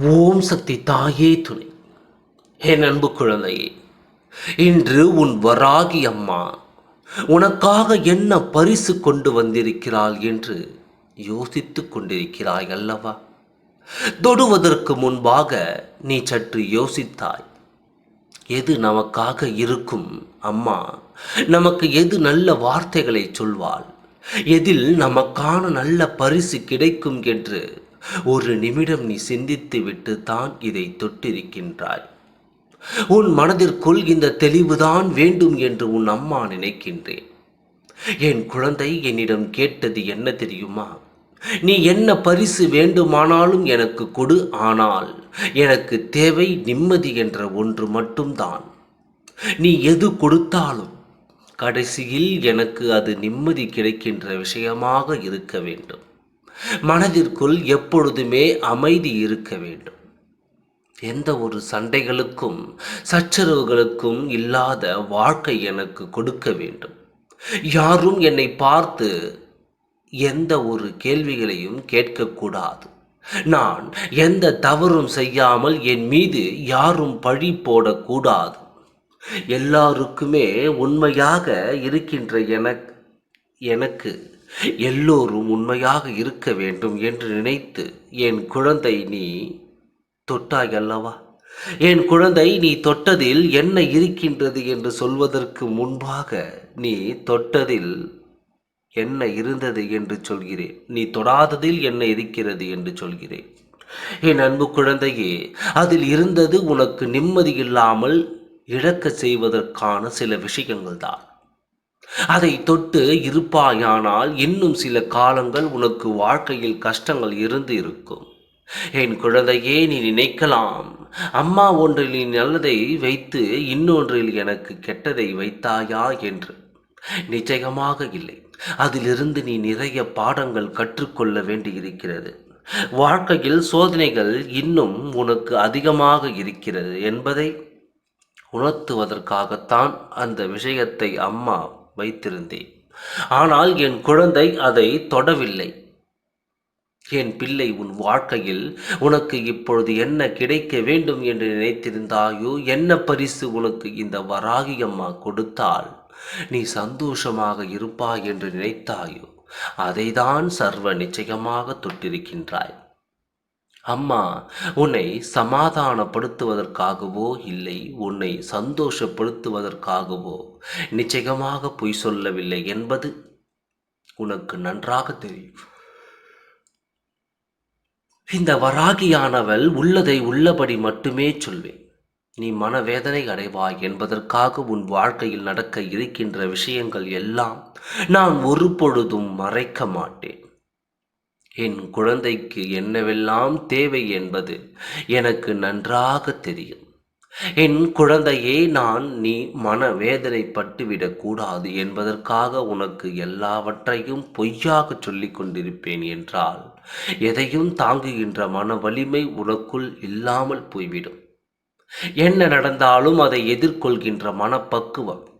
ஓம் சக்தி தாயே துணை. என் அன்பு குழந்தையே இன்று உன் வராகி அம்மா உனக்காக என்ன பரிசு கொண்டு வந்திருக்கிறாள் என்று யோசித்துக் கொண்டிருக்கிறாய் அல்லவா? தொடுவதற்கு முன்பாக நீ சற்று யோசித்தாய். எது நமக்காக இருக்கும் அம்மா? நமக்கு எது நல்ல வார்த்தைகளை சொல்வாள்? எதில் நமக்கான நல்ல பரிசு கிடைக்கும் என்று ஒரு நிமிடம் நீ சிந்தித்து விட்டு தான் இதை தொட்டிருக்கின்றாய். உன் மனதிற்குள் இந்த தெளிவுதான் வேண்டும் என்று உன் அம்மா நினைக்கின்றேன். என் குழந்தை என்னிடம் கேட்டது என்ன தெரியுமா? நீ என்ன பரிசு வேண்டுமானாலும் எனக்கு கொடு ஆனால் எனக்கு தேவை நிம்மதி என்ற ஒன்று மட்டும்தான். நீ எது கொடுத்தாலும் கடைசியில் எனக்கு அது நிம்மதி கிடைக்கின்ற விஷயமாக இருக்க வேண்டும். மனதிற்குள் எப்பொழுதுமே அமைதி இருக்க வேண்டும். எந்த ஒரு சண்டைகளுக்கும் சச்சரவுகளுக்கும் இல்லாத வாழ்க்கை எனக்கு கொடுக்க வேண்டும். யாரும் என்னை பார்த்து எந்த ஒரு கேள்விகளையும் கேட்கக்கூடாது. நான் எந்த தவறும் செய்யாமல் என் மீது யாரும் பழி போடக்கூடாது. எல்லாருக்குமே உண்மையாக இருக்கின்ற எனக்கு எனக்கு எல்லோரும் உண்மையாக இருக்க வேண்டும் என்று நினைத்து என் குழந்தை நீ தொட்டாய் அல்லவா? என் குழந்தை நீ தொட்டதில் என்ன இருக்கின்றது என்று சொல்வதற்கு முன்பாக நீ தொட்டதில் என்ன இருந்தது என்று சொல்கிறேன். நீ தொடாததில் என்ன இருக்கிறது என்று சொல்கிறேன். என் அன்பு குழந்தையே அதில் இருந்தது உனக்கு நிம்மதி இல்லாமல் இழக்க செய்வதற்கான சில விஷயங்கள் தான் அதை தொட்டு இருப்பாயானால் இன்னும் சில காலங்கள் உனக்கு வாழ்க்கையில் கஷ்டங்கள் இருந்து இருக்கும். என் குழந்தையே நீ நினைக்கலாம். அம்மா ஒன்றில் நீ நல்லதை வைத்து இன்னொன்றில் எனக்கு கெட்டதை வைத்தாயா என்று. நிச்சயமாக இல்லை. அதிலிருந்து நீ நிறைய பாடங்கள் கற்றுக்கொள்ள வேண்டியிருக்கிறது. வாழ்க்கையில் சோதனைகள் இன்னும் உனக்கு அதிகமாக இருக்கிறது என்பதை உணர்த்துவதற்காகத்தான் அந்த விஷயத்தை அம்மா வைத்திருந்தேன். ஆனால் என் குழந்தை அதை தொடவில்லை. என் பிள்ளை உன் வாழ்க்கையில் உனக்கு இப்பொழுது என்ன கிடைக்க வேண்டும் என்று நினைத்திருந்தாயோ என்ன பரிசு உனக்கு இந்த வராகி அம்மா கொடுத்தால் நீ சந்தோஷமாக இருப்பாய் என்று நினைத்தாயோ? அதைதான் சர்வ நிச்சயமாக தொட்டிருக்கின்றாய். அம்மா உன்னை சமாதானப்படுத்துவதற்காகவோ இல்லை உன்னை சந்தோஷப்படுத்துவதற்காகவோ நிச்சயமாக பொய் சொல்லவில்லை என்பது உனக்கு நன்றாக தெரியும். இந்த வராகியானவள் உள்ளதை உள்ளபடி மட்டுமே சொல்வேன். நீ மனவேதனை அடைவாய் என்பதற்காக உன் வாழ்க்கையில் நடக்க இருக்கின்ற விஷயங்கள் எல்லாம் நான் ஒரு பொழுதும் மறைக்க மாட்டேன். என் குழந்தைக்கு என்னவெல்லாம் தேவை என்பது எனக்கு நன்றாக தெரியும். என் குழந்தையே நான் நீ மனவேதனைப்பட்டுவிடக் கூடாது என்பதற்காக உனக்கு எல்லாவற்றையும் பொய்யாக சொல்லிக் கொண்டிருப்பேன் என்றால் எதையும் தாங்குகின்ற மன வலிமை உனக்குள் இல்லாமல் போய்விடும். என்ன நடந்தாலும் அதை எதிர்கொள்கின்ற மனப்பக்குவம்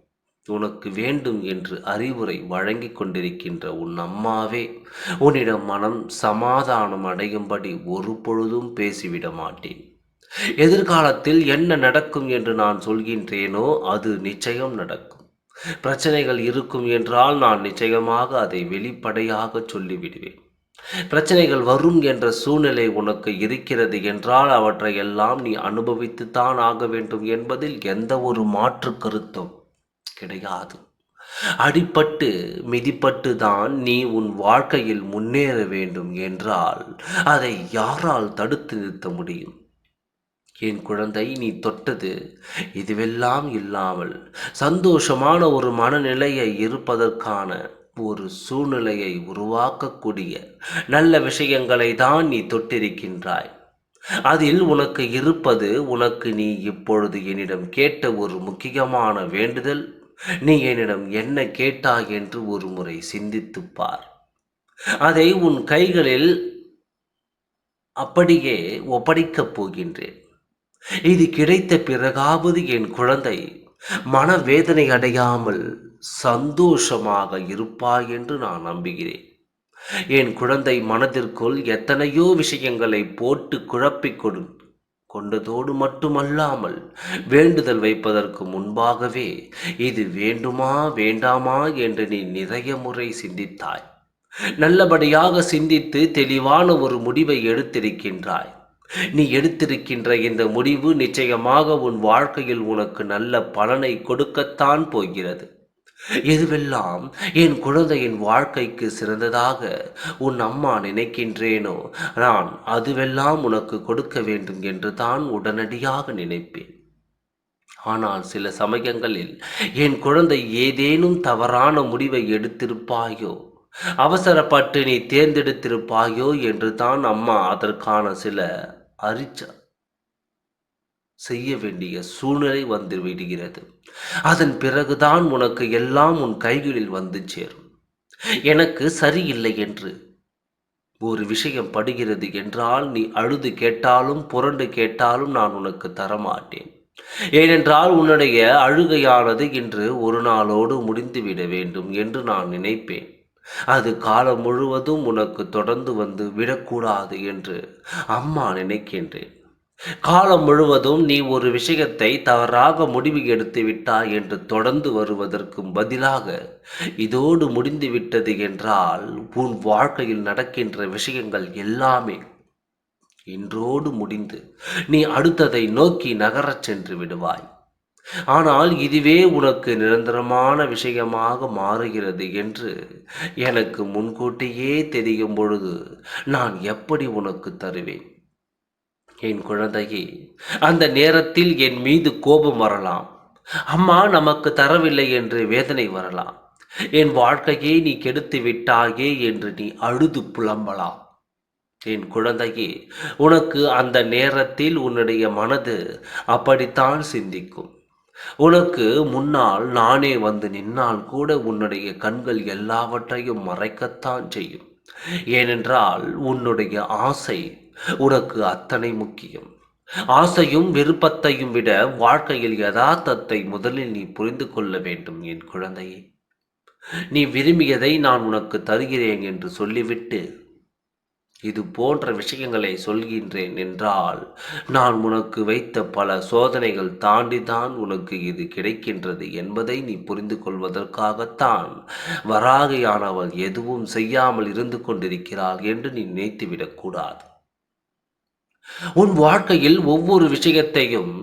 உனக்கு வேண்டும் என்று அறிவுரை வழங்கி கொண்டிருக்கின்ற உன் அம்மாவே உன்னிடம் மனம் சமாதானம் அடையும்படி ஒரு பொழுதும் பேசிவிட மாட்டேன். எதிர்காலத்தில் என்ன நடக்கும் என்று நான் சொல்கின்றேனோ அது நிச்சயம் நடக்கும். பிரச்சனைகள் இருக்கும் என்றால் நான் நிச்சயமாக அதை வெளிப்படையாக சொல்லிவிடுவேன். பிரச்சனைகள் வரும் என்ற சூழ்நிலை உனக்கு இருக்கிறது என்றால் அவற்றை எல்லாம் நீ அனுபவித்துத்தான் ஆக வேண்டும் என்பதில் எந்த ஒரு மாற்று கருத்தும் கிடையாது. அடிப்பட்டு மிதிப்பட்டு தான் நீ உன் வாழ்க்கையில் முன்னேற வேண்டும் என்றால் அதை யாரால் தடுத்து நிறுத்த முடியும்? என் குழந்தை நீ தொட்டது இதுவெல்லாம் இல்லாமல் சந்தோஷமான ஒரு மனநிலையை இருப்பதற்கான ஒரு சூழ்நிலையை உருவாக்கக்கூடிய நல்ல விஷயங்களை தான் நீ தொட்டிருக்கின்றாய். அதில் உனக்கு இருப்பது உனக்கு நீ இப்பொழுது என்னிடம் கேட்ட ஒரு முக்கியமான வேண்டுதல். நீ என்னிடம் என்ன கேட்டாய் என்று ஒரு முறை சிந்தித்துப் பார் அதை உன் கைகளில் அப்படியே ஒப்படைக்கப் போகின்றேன். இது கிடைத்த பிறகாவது என் குழந்தை மனவேதனை அடையாமல் சந்தோஷமாக இருப்பாய் என்று நான் நம்புகிறேன். என் குழந்தை மனதிற்குள் எத்தனையோ விஷயங்களை போட்டு குழப்பிக் கொடு கொண்டதோடு மட்டுமல்லாமல் வேண்டுதல் வைப்பதற்கு முன்பாகவே இது வேண்டுமா வேண்டாமா என்று நீ நிறைய முறை சிந்தித்தாய். நல்லபடியாக சிந்தித்து தெளிவான ஒரு முடிவை எடுத்திருக்கின்றாய். நீ எடுத்திருக்கின்ற இந்த முடிவு நிச்சயமாக உன் வாழ்க்கையில் உனக்கு நல்ல பலனை கொடுக்கத்தான் போகிறது. எதுவெல்லாம் என் குழந்தையின் வாழ்க்கைக்கு சிறந்ததாக உன் அம்மா நினைக்கின்றேனோ நான் அதுவெல்லாம் உனக்கு கொடுக்க வேண்டும் என்று தான் உடனடியாக நினைப்பேன். ஆனால் சில சமயங்களில் என் குழந்தை ஏதேனும் தவறான முடிவை எடுத்திருப்பாயோ அவசரப்பட்டு நீ தேர்ந்தெடுத்திருப்பாயோ என்று தான் அம்மா அதற்கான சில அரிச்ச செய்ய வேண்டிய சூழ்நிலை வந்து விடுகிறது. அதன் பிறகுதான் உனக்கு எல்லாம் உன் கைகளில் வந்து சேரும். எனக்கு சரியில்லை என்று ஒரு விஷயம் படுகிறது என்றால் நீ அழுது கேட்டாலும் புரண்டு கேட்டாலும் நான் உனக்கு தரமாட்டேன். ஏனென்றால் உன்னுடைய அழுகையானது இன்று ஒரு நாளோடு முடிந்துவிட வேண்டும் என்று நான் நினைப்பேன். அது காலம் முழுவதும் உனக்கு தொடர்ந்து வந்து விடக்கூடாது என்று அம்மா நினைக்கின்றேன். காலம் முழுவதும் நீ ஒரு விஷயத்தை தவறாக முடிவு எடுத்து விட்டாய் என்று தொடர்ந்து வருவதற்கும் பதிலாக இதோடு முடிந்து விட்டது என்றால் உன் வாழ்க்கையில் நடக்கின்ற விஷயங்கள் எல்லாமே இன்றோடு முடிந்து நீ அடுத்ததை நோக்கி நகரச் சென்று விடுவாய். ஆனால் இதுவே உனக்கு நிரந்தரமான விஷயமாக மாறுகிறது என்று எனக்கு முன்கூட்டியே தெரியும் பொழுது நான் எப்படி உனக்கு தருவேன்? என் குழந்தையே அந்த நேரத்தில் என் மீது கோபம் வரலாம். அம்மா நமக்கு தரவில்லை என்று வேதனை வரலாம். என் வாழ்க்கையை நீ கெடுத்து விட்டாயே என்று நீ அழுது புலம்பலாம். என் குழந்தையே உனக்கு அந்த நேரத்தில் உன்னுடைய மனது அப்படித்தான் சிந்திக்கும். உனக்கு முன்னால் நானே வந்து நின்னால் கூட உன்னுடைய கண்கள் எல்லாவற்றையும் மறைக்கத்தான் செய்யும். ஏனென்றால் உன்னுடைய ஆசை உனக்கு அத்தனை முக்கியம். ஆசையும் விருப்பத்தையும் விட வாழ்க்கையில் யதார்த்தத்தை முதலில் நீ புரிந்து கொள்ள வேண்டும் என் குழந்தையே. நீ விரும்பியதை நான் உனக்கு தருகிறேன் என்று சொல்லிவிட்டு இது போன்ற விஷயங்களை சொல்கின்றேன் என்றால் நான் உனக்கு வைத்த பல சோதனைகள் தாண்டிதான் உனக்கு இது கிடைக்கின்றது என்பதை நீ புரிந்து கொள்வதற்காகத்தான் வராகையானவள் எதுவும் செய்யாமல் இருந்து கொண்டிருக்கிறாள் என்று நீ நினைத்துவிடக்கூடாது. உன் வாழ்க்கையில் ஒவ்வொரு விஷயத்தையும்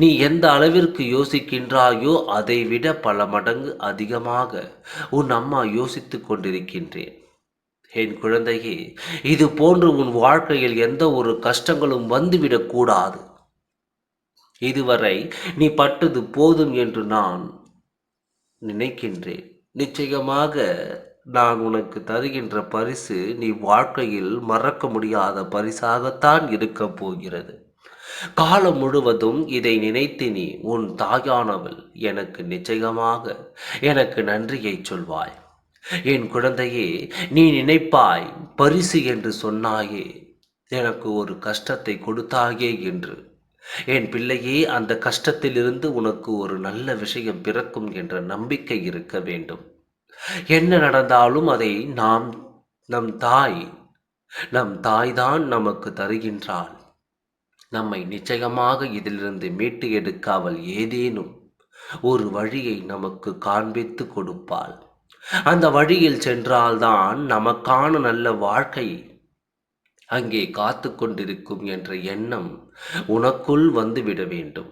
நீ எந்த அளவிற்கு யோசிக்கின்றாயோ அதை விட பல மடங்கு அதிகமாக உன் அம்மா யோசித்து கொண்டிருக்கின்றேன். என் குழந்தையே இது போன்று உன் வாழ்க்கையில் எந்த ஒரு கஷ்டங்களும் வந்துவிடக்கூடாது இதுவரை நீ பட்டது போதும் என்று நான் நினைக்கின்றேன். நிச்சயமாக நான் உனக்கு தருகின்ற பரிசு நீ வாழ்க்கையில் மறக்க முடியாத பரிசாகத்தான் இருக்க போகிறது. காலம் முழுவதும் இதை நினைத்து நீ உன் தாயானவள் எனக்கு நிச்சயமாக எனக்கு நன்றியை சொல்வாய். என் குழந்தையே நீ நினைப்பாய் பரிசு என்று சொன்னாயே எனக்கு ஒரு கஷ்டத்தை கொடுத்தாயே என்று. என் பிள்ளையே அந்த கஷ்டத்திலிருந்து உனக்கு ஒரு நல்ல விஷயம் பிறக்கும் என்ற நம்பிக்கை இருக்க வேண்டும். என்ன நடந்தாலும் அதை நாம் நம் தாய் நம் தாய்தான் நமக்கு தருகின்றாள். நம்மை நிச்சயமாக இதிலிருந்து மீட்டு எடுக்காமல் ஏதேனும் ஒரு வழியை நமக்கு காண்பித்து கொடுப்பாள். அந்த வழியில் சென்றால்தான் நமக்கான நல்ல வாழ்க்கை அங்கே காத்து கொண்டிருக்கும் என்ற எண்ணம் உனக்குள் வந்துவிட வேண்டும்.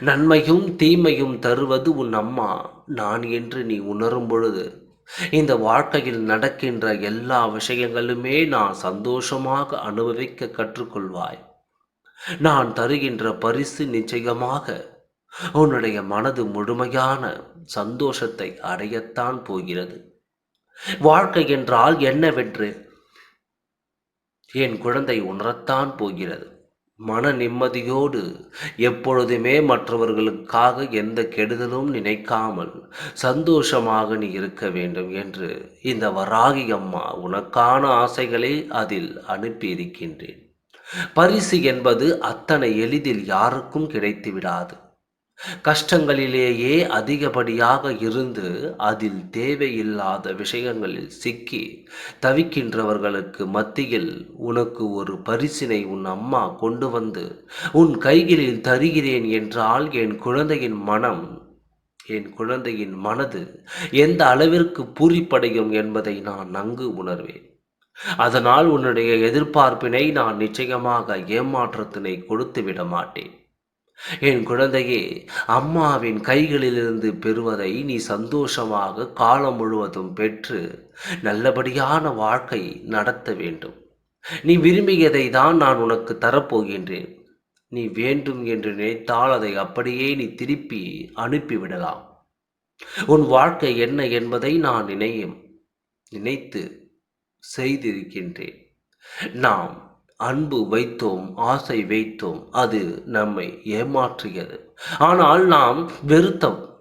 நன்மையும் தீமையும் தருவது உன் அம்மா நான் என்று நீ உணரும் பொழுது. இந்த வாழ்க்கையில் நடக்கின்ற எல்லா விஷயங்களுமே நான் சந்தோஷமாக அனுபவிக்க கற்றுக்கொள்வாய். நான் தருகின்ற பரிசு நிச்சயமாக உன்னுடைய மனது முழுமையான சந்தோஷத்தை அடையத்தான் போகிறது. வாழ்க்கை என்றால் என்னவென்று? என் குழந்தை உணரத்தான் போகிறது. மன நிம்மதியோடு எப்பொழுதுமே மற்றவர்களுக்காக எந்த கெடுதலும் நினைக்காமல் சந்தோஷமாக நீ இருக்க வேண்டும் என்று இந்த வராகி அம்மா உனக்கான ஆசைகளை அதில் அனுப்பியிருக்கின்றேன். பரிசு என்பது அத்தனை எளிதில் யாருக்கும் கிடைத்து விடாது கஷ்டங்களிலேயே அதிகப்படியாக இருந்து அதில் தேவையில்லாத விஷயங்களில் சிக்கி தவிக்கின்றவர்களுக்கு மத்தியில் உனக்கு ஒரு பரிசினை உன் அம்மா கொண்டு வந்து உன் கைகளில் தருகிறேன் என்றால் என் குழந்தையின் மனம் என் குழந்தையின் மனது எந்த அளவிற்கு பூரிப்படையும் என்பதை நான் நன்கு உணர்வேன். அதனால் உன்னுடைய எதிர்பார்ப்பினை நான் நிச்சயமாக ஏமாற்றத்தினை கொடுத்து விட மாட்டேன். என் குழந்தையே அம்மாவின் கைகளிலிருந்து பெறுவதை நீ சந்தோஷமாக காலம் முழுவதும் பெற்று நல்லபடியான வாழ்க்கை நடத்த வேண்டும். நீ விரும்பியதை தான் நான் உனக்கு தரப்போகின்றேன். நீ வேண்டும் என்று நினைத்தால் அதை அப்படியே நீ திருப்பி அனுப்பிவிடலாம். உன் வாழ்க்கை என்ன என்பதை நான் நினையும் நினைத்து செய்திருக்கின்றேன். நாம் அன்பு வைத்தோம் ஆசை வைத்தோம் அது நம்மை ஏமாற்றியது. ஆனால் நாம் வெறுத்தோம்.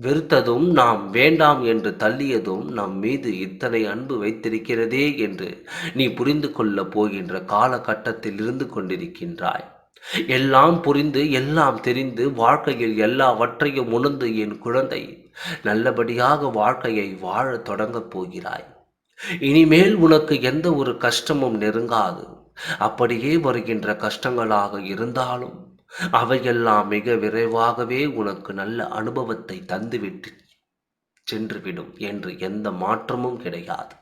வெறுத்ததும் நாம் வேண்டாம் என்று தள்ளியதும் நம் மீது இத்தனை அன்பு வைத்திருக்கிறதே என்று நீ புரிந்து கொள்ளப் போகின்ற காலகட்டத்தில் இருந்து கொண்டிருக்கின்றாய். எல்லாம் புரிந்து எல்லாம் தெரிந்து வாழ்க்கையில் எல்லாவற்றையும் உணர்ந்து என் குழந்தை நல்லபடியாக வாழ்க்கையை வாழத் தொடங்கப் போகிறாய். இனிமேல் உனக்கு எந்த ஒரு கஷ்டமும் நெருங்காது. அப்படியே வருகின்ற கஷ்டங்களாக இருந்தாலும் அவையெல்லாம் மிக விரைவாகவே உனக்கு நல்ல அனுபவத்தை தந்துவிட்டு சென்றுவிடும் என்று எந்த மாற்றமும் கிடையாது.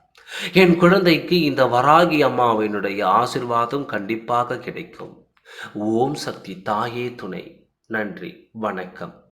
என் குழந்தைக்கு இந்த வராகி அம்மாவினுடைய ஆசிர்வாதம் கண்டிப்பாக கிடைக்கும். ஓம் சக்தி தாயே துணை. நன்றி. வணக்கம்.